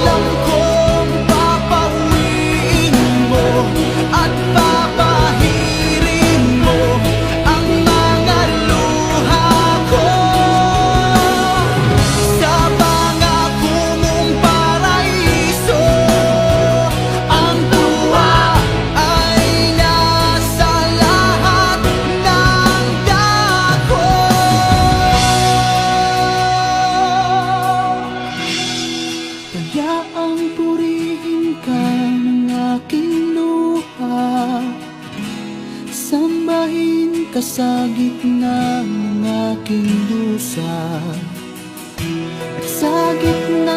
love. ka sa ng aking lusa. At sa gitna